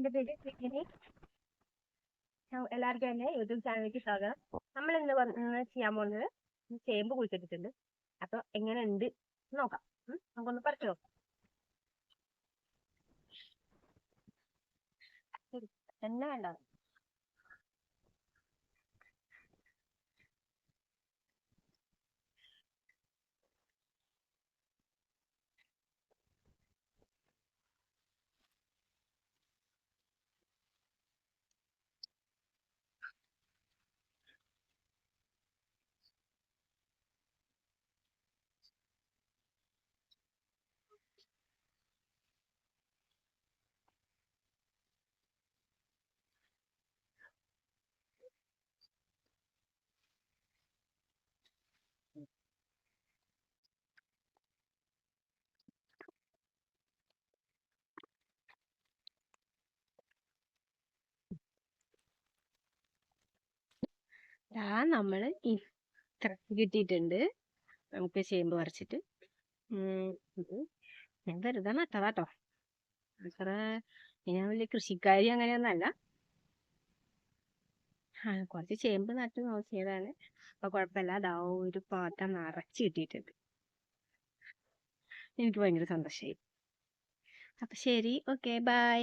എന്റെ പേര് ശ്രീജിനി എല്ലാവർക്കും എന്റെ യൂട്യൂബ് ചാനലിലേക്ക് സ്വാഗതം. നമ്മൾ ഇന്ന് ചെയ്യാൻ പോകുന്നത് ചേമ്പ് കുഴിച്ചിട്ടിട്ടുണ്ട്. അപ്പൊ എങ്ങനെ ഉണ്ട് നോക്കാം. നമുക്കൊന്ന് പറിച്ചു നോക്കാം. എണ്ണ വേണ്ട ദാ നമ്മൾ ഇത്ര കിട്ടിയിട്ടുണ്ട്. നമുക്ക് ചേമ്പ് പറിച്ചിട്ട്. ഇത് ഞാൻ വെറുതെ നട്ടതാട്ടോ. അത്ര ഞാൻ വലിയ കൃഷിക്കാരി അങ്ങനെയൊന്നും അല്ല ആ കുറച്ച് ചേമ്പ് നട്ട് നോക്കിയതാണ്. അപ്പൊ കുഴപ്പമില്ല. അതാ ഒരു പാത്രം നിറച്ച് കിട്ടിയിട്ടുണ്ട്. എനിക്ക് ഭയങ്കര സന്തോഷമായി അപ്പൊ ശരി. Okay bye.